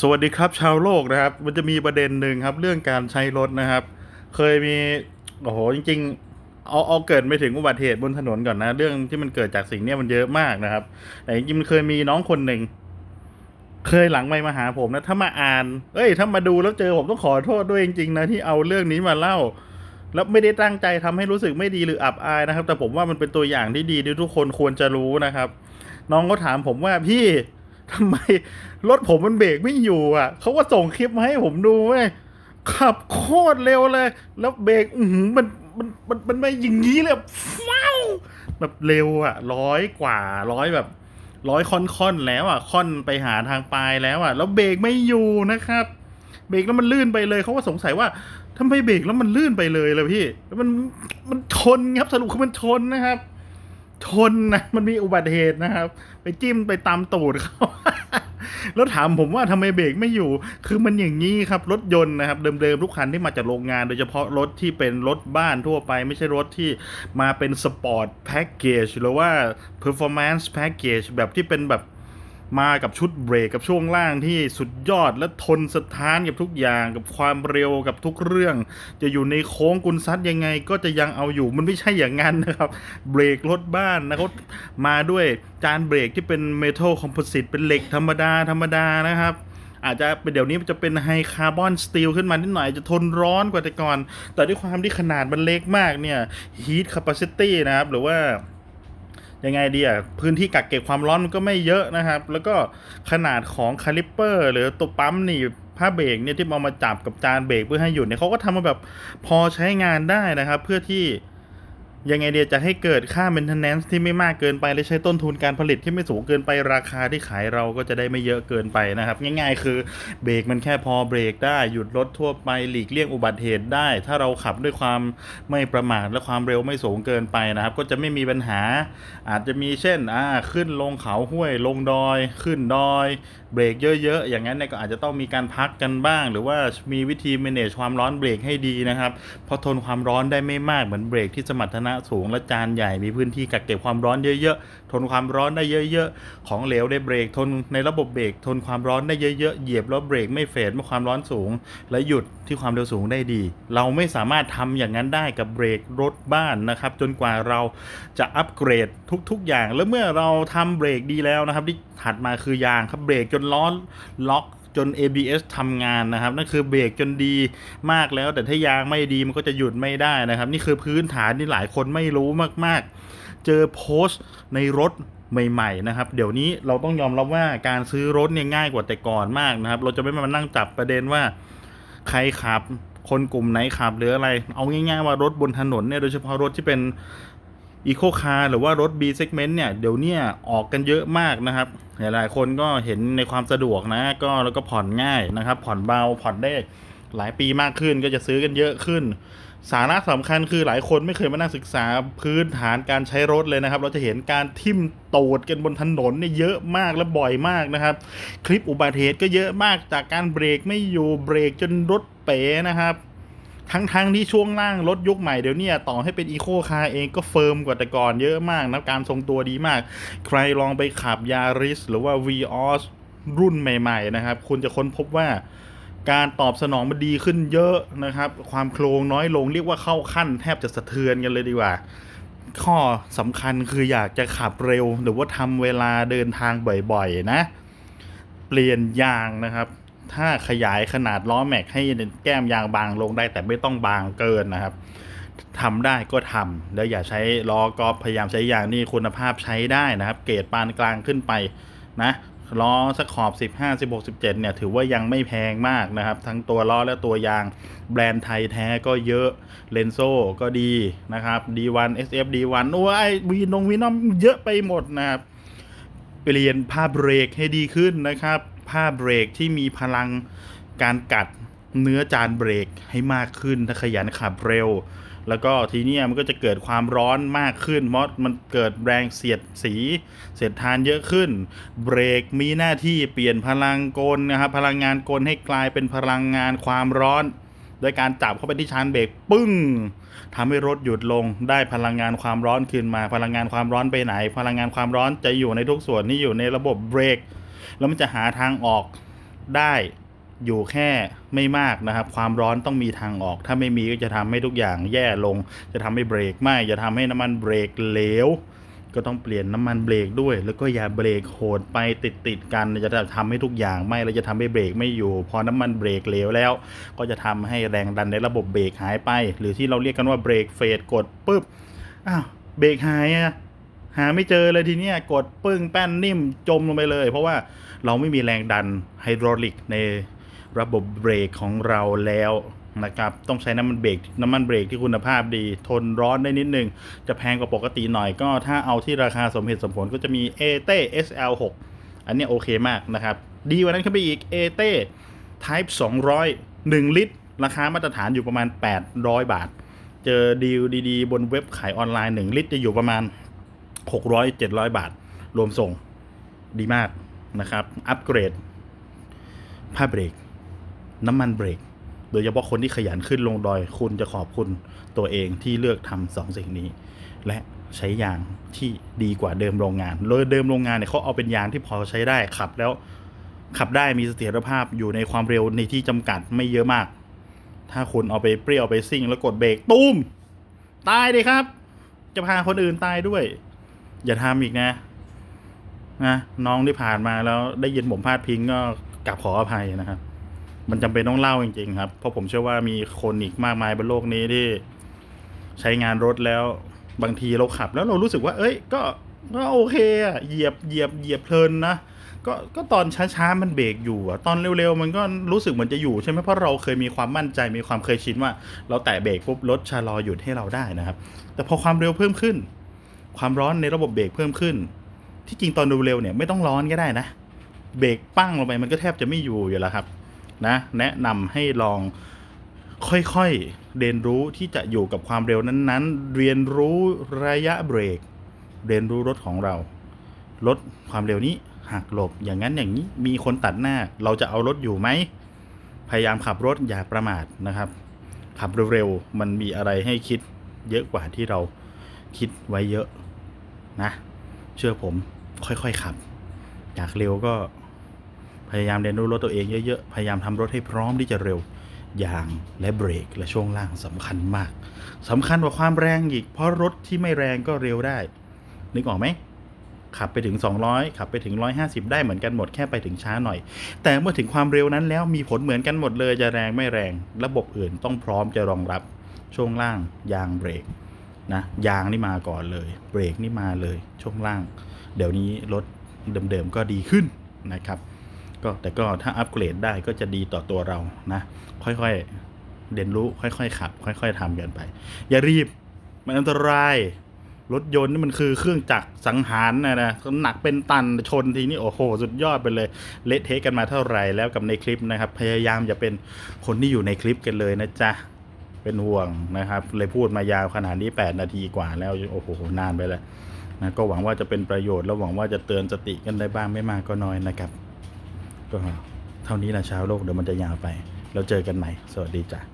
สวัสดีครับชาวโลกนะครับ มันจะมีประเด็นหนึ่งครับเรื่องการใช้รถนะครับ เคยมีโอ้โหจริง ๆ เอาเอาเกิดไปถึงอุบัติเหตุบนถนนก่อนนะ เรื่องที่มันเกิดจากสิ่งเนี้ยมันเยอะมากนะครับ แต่จริงๆมันเคยมีน้องคนหนึ่งเคยหลังไม่มาหาผมนะ ถ้ามาอ่าน เอ้ย ถ้ามาดูแล้วเจอผมต้องขอโทษด้วยจริงๆนะที่เอาเรื่องนี้มาเล่า แล้วไม่ได้ตั้งใจทำให้รู้สึกไม่ดีหรืออับอายนะครับ แต่ผมว่ามันเป็นตัวอย่างที่ดีที่ทุกคนควรจะรู้นะครับ น้องก็ถามผมว่าพี่ ทำไมรถผมมันเบรกไม่อยู่อะเขาก็ส่งคลิปมาให้ผมดูเว้ยขับโคตรเร็วเลย แล้วเบรกอือหือมันมันมันมันไม่อย่างนี้เลยฟ้าวแบบเร็วอะร้อยกว่าร้อยแบบร้อยค่อนๆแล้วอะค่อนไปหาทางปลายแล้วอะ แล้วเบรกไม่อยู่นะครับเบรกแล้วมันลื่นไปเลยเขาก็สงสัยว่าทำไมเบรกแล้วมันลื่นไปเลยเล่ะพี่แล้วมันมันชนครับสรุปคือมันชนนะครับ ชนนะมันมีอุบัติเหตุนะครับ ไปจิ้มไปตามตูดเขาแล้วถามผมว่าทำไมเบรกไม่อยู่ คือมันอย่างนี้ครับ รถยนต์นะครับ เดิมๆทุกคันที่มาจากโรงงาน โดยเฉพาะรถที่เป็นรถบ้านทั่วไป ไม่ใช่รถที่มาเป็นสปอร์ตแพ็กเกจหรือว่าเพอร์ฟอร์แมนซ์แพ็กเกจแบบที่เป็นแบบ มากับชุดเบรกกับช่วงล่างที่สุดยอดและทนสถานกับทุกอย่างกับความเร็วกับทุกเรื่อง จะอยู่ในโค้งกุนซัดยังไงก็จะยังเอาอยู่มันไม่ใช่อย่างนั้นนะครับ เบรกรถบ้านนะเขามาด้วยจานเบรกที่เป็นเมทัลคอมโพสิตเป็นเหล็กธรรมดาธรรมดานะครับอาจจะเป็นเดี๋ยวนี้จะเป็นไฮคาร์บอนสตีลขึ้นมานิดหน่อยจะทนร้อนกว่าแต่ก่อน แต่ด้วยความที่ขนาดมันเล็กมากเนี่ยฮีทแคปซิตี้นะครับหรือว่า ยังไงดีอะพื้นที่กักเก็บความร้อนมันก็ไม่เยอะนะครับ แล้วก็ขนาดของคาลิปเปอร์ หรือตัวปั๊มหนี่ผ้าเบรกเนี่ยที่เอามาจับกับจานเบรกเพื่อให้หยุดเนี่ยเขาก็ทำมาแบบพอใช้งานได้นะครับ เพื่อที่ ยังไงเดียจะให้เกิดค่า maintenance ที่ไม่มากเกินไป และใช้ต้นทุนการผลิตที่ไม่สูงเกินไปราคาที่ขายเราก็จะได้ไม่เยอะเกินไปนะครับ ง่ายๆ คือเบรกมันแค่พอเบรกได้หยุดรถทั่วไปหลีกเลี่ยงอุบัติเหตุได้ ถ้าเราขับด้วยความไม่ประมาทและความเร็วไม่สูงเกินไปนะครับ ก็จะไม่มีปัญหา อาจจะมีเช่นอ่าขึ้นลงเขาห้วยลงดอย ขึ้นดอย เบรกเยอะๆ อย่างนั้นเนี่ยก็อาจจะต้องมีการพักกันบ้าง หรือว่ามีวิธี manage ความร้อนเบรกให้ดีนะครับ เพราะทนความร้อนได้ไม่มากเหมือนเบรกที่สมรรถนะสูงและจานใหญ่ มีพื้นที่กักเก็บความร้อนเยอะๆ ทนความร้อนได้เยอะๆ ของเหลวในเบรกทนในระบบเบรกทนความร้อนได้เยอะๆ เหยียบแล้วเบรกไม่เฟดเมื่อความร้อนสูง และหยุดที่ความเร็วสูงได้ดี เราไม่สามารถทำอย่างนั้นได้กับเบรกรถบ้านนะครับ จนกว่าเราจะอัปเกรดทุกๆอย่าง แล้วเมื่อเราทำเบรกดีแล้วนะครับที่ถัดมาคือยางครับเบรกจนล้อล็อกจน ABS ทำงานนะครับ นั่นคือเบรกจนดีมากแล้ว แต่ถ้ายางไม่ดีมันก็จะหยุดไม่ได้นะครับ นี่คือพื้นฐานที่หลายคนไม่รู้มากๆ เจอโพสต์ในรถใหม่ๆนะครับ เดี๋ยวนี้เราต้องยอมรับว่าการซื้อรถเนี่ยง่ายกว่าแต่ก่อนมากนะครับ เราจะไม่มานั่งจับประเด็นว่าใครขับคนกลุ่มไหนขับหรืออะไร เอาง่ายๆว่ารถบนถนนเนี่ยโดยเฉพาะรถที่เป็น อีโคคาร์หรือว่ารถ B segment เนี่ย เดี๋ยวเนี้ออกกันเยอะมากนะครับ หลายๆคนก็เห็นในความสะดวกนะ ก็แล้วก็ผ่อนง่ายนะครับ ผ่อนเบาผ่อนได้หลายปีมากขึ้นก็จะซื้อกันเยอะขึ้น สาระสำคัญคือหลายคนไม่เคยมานั่งศึกษาพื้นฐานการใช้รถเลยนะครับ เราจะเห็นการทิ่มตูดกันบนถนนเนี่ยเยอะมากและบ่อยมากนะครับ คลิปอุบัติเหตุก็เยอะมากจากการเบรกไม่อยู่เบรกจนรถเป๋นะครับ ทั้งๆทที่ช่วงล่างรถยุคใหม่เดี๋ยวนี้ต่อให้เป็นอีโคคาร์เองก็เฟิร์มกว่าแต่ก่อนเยอะมากนะการทรงตัวดีมาก ใครลองไปขับยาริสหรือว่า v ีออสรุ่นใหม่ ๆ นะครับ คุณจะค้นพบว่าการตอบสนองมันดีขึ้นเยอะนะครับ ความโครงน้อยลงเรียกว่าเข้าขั้นแทบจะสะเทือนกันเลยดีกว่า ข้อสำคัญคืออยากจะขับเร็ว หรือว่าทำเวลาเดินทางบ่อยๆนะ เปลี่ยนยางนะครับ ถ้าขยายขนาดล้อแม็กให้แก้มยางบางลงได้ แต่ไม่ต้องบางเกินนะครับทำได้ก็ทำแล้วอย่าใช้ล้อกอล์ฟพยายามใช้ยางนี่คุณภาพใช้ได้นะครับ เกรดปานกลางขึ้นไปนะล้อสักขอบ 15 16 17 เนี่ย ถือว่ายังไม่แพงมากนะครับ ทั้งตัวล้อและตัวยาง แบรนด์ไทยแท้ก็เยอะเลนโซก็ดีนะครับ D1 SF D1 โอ้ยวีนงวีนอมเยอะไปหมดนะครับ เปลี่ยนผ้าเบรกให้ดีขึ้นนะครับ ผ้าเบรกที่มีพลังการกัดเนื้อจานเบรกให้มากขึ้นถ้าขยันขับเร็ว แล้วก็ทีนี้มันก็จะเกิดความร้อนมากขึ้นเพราะมันเกิดแรงเสียดสีเสียดทานเยอะขึ้น เบรกมีหน้าที่เปลี่ยนพลังกลนะครับพลังงานกลให้กลายเป็นพลังงานความร้อนโดยการจับเข้าไปที่ชานเบรกปึ้งทำให้รถหยุดลงได้พลังงานความร้อนคืนมา พลังงานความร้อนไปไหน พลังงานความร้อนจะอยู่ในทุกส่วนที่อยู่ในระบบเบรก แล้วมันจะหาทางออกได้อยู่แค่ไม่มากนะครับ ความร้อนต้องมีทางออก ถ้าไม่มีก็จะทำให้ทุกอย่างแย่ลง จะทำให้เบรกไหมจะทำให้น้ำมันเบรกเหลว ก็ต้องเปลี่ยนน้ำมันเบรกด้วย แล้วก็อย่าเบรกโหดไปติดติดกัน จะทำให้ทุกอย่างไหม้แล้วจะทำให้เบรกไม่อยู่ พอน้ำมันเบรกเหลวแล้ว ก็จะทำให้แรงดันในระบบเบรกหายไป หรือที่เราเรียกกันว่าเบรกเฟดกดปุ๊บ อ้าว เบรกหายอะ หาไม่เจอเลยทีเนี้ยกดปึ้งแป้นนิ่มจมลงไปเลย เพราะว่าเราไม่มีแรงดันไฮดรอลิกในระบบเบรกของเราแล้วนะครับต้องใช้น้ำมันเบรกน้ำมันเบรกที่คุณภาพดี ทนร้อนได้นิดนึง จะแพงกว่าปกติหน่อยก็ถ้าเอาที่ราคาสมเหตุสมผลก็จะมี a t SL6 อันนี้โอเคมากนะครับ ดีกว่านั้นขึ้นไปอีก a t Type 200 1 ลิตร ราคามาตรฐานอยู่ประมาณ 800 บาท เจอดีลดีๆ บนเว็บขายออนไลน์ 1 ลิตรจะอยู่ประมาณ 600 700บาท รวมส่งดีมากนะครับ อัปเกรดผ้าเบรก น้ำมันเบรก โดยเฉพาะคนที่ขยันขึ้นลงดอย คุณจะขอบคุณตัวเองที่เลือกทำสองสิ่งนี้ และใช้ยางที่ดีกว่าเดิมโรงงานโดยเดิมโรงงานเนี่ยเขาเอาเป็นยางที่พอใช้ได้ขับแล้วขับได้มีเสถียรภาพอยู่ในความเร็วในที่จำกัดไม่เยอะมาก ถ้าคุณเอาไปเปรี้ยวไปซิ่ง แล้วกดเบรกตุ้มตายเลยครับ จะพาคนอื่นตายด้วย อย่าทำอีกนะนะน้องที่ผ่านมาแล้วได้ยินผมพาดพิงก็กลับขออภัยนะครับ มันจำเป็นต้องเล่าจริง ๆ ครับ เพราะผมเชื่อว่ามีคนอีกมากมายบนโลกนี้ที่ใช้งานรถแล้วบางทีเราขับ แล้วเรารู้สึกว่า เอ้ย ก็ก็โอเคอะเหยียบเหยียบเหยียบเพลินนะก็ก็ตอนช้าๆมันเบรกอยู่อะตอนเร็วๆ มันก็รู้สึกเหมือนจะอยู่ใช่ไหมเพราะเราเคยมีความมั่นใจมีความเคยชินว่า เราแตะเบรกปุ๊บรถชะลอหยุดให้เราได้นะครับ แต่พอความเร็วเพิ่มขึ้น ความร้อนในระบบเบรกเพิ่มขึ้น ที่จริงตอนดูเร็วเนี่ยไม่ต้องร้อนก็ได้นะ เบรกปั้งลงไปมันก็แทบจะไม่อยู่อยู่แล้วครับนะแนะนำให้ลองค่อยๆเรียนรู้ที่จะอยู่กับความเร็วนั้นๆ เรียนรู้ระยะเบรก เรียนรู้รถของเรา ลดความเร็วนี้หักหลบอย่างนั้นอย่างนี้มีคนตัดหน้าเราจะเอารถอยู่ไหม พยายามขับรถอย่าประมาทนะครับ ขับเร็วๆมันมีอะไรให้คิดเยอะกว่าที่เราคิดไว้เยอะ นะ เชื่อผมค่อยๆขับ อยากเร็วก็พยายามเรียนรู้รถตัวเองเยอะๆ พยายามทำรถให้พร้อมที่จะเร็ว ยางและเบรกและช่วงล่างสำคัญมากสำคัญกว่าความแรงอีก เพราะรถที่ไม่แรงก็เร็วได้ นึกออกไหมขับไปถึง 200 ขับไปถึง 150 ได้เหมือนกันหมดแค่ไปถึงช้าหน่อย แต่เมื่อถึงความเร็วนั้นแล้วมีผลเหมือนกันหมดเลยจะแรงไม่แรง ระบบอื่นต้องพร้อมจะรองรับ ช่วงล่างยางเบรก นะยางนี่มาก่อนเลย เบรกนี่มาเลยช่วงล่าง เดี๋ยวนี้รถเดิมๆก็ดีขึ้นนะครับ ก็แต่ก็ถ้าอัปเกรดได้ก็จะดีต่อตัวเรานะ ค่อยๆเรียนรู้ค่อยๆขับ ค่อย ๆทำกันไป อย่ารีบมันอันตรายรถยนต์นี่มันคือเครื่องจักรสังหารนะนะหนักเป็นตันชนทีนี้โอ้โห สุดยอดไปเลยเละเทะกันมาเท่าไหร่แล้วกับในคลิปนะครับ พยายามอย่าเป็นคนที่อยู่ในคลิปกันเลยนะจ๊ะ เป็นห่วงนะครับ เลยพูดมายาวขนาดนี้ 8 นาทีกว่าแล้ว โอ้โห นานไปเลยนะก็หวังว่าจะเป็นประโยชน์ แล้วหวังว่าจะเตือนสติกันได้บ้างไม่มากก็น้อยนะครับ ก็เท่านี้นะเช้าโลกเดี๋ยวมันจะยาวไป แล้วเจอกันใหม่ สวัสดีจ้ะ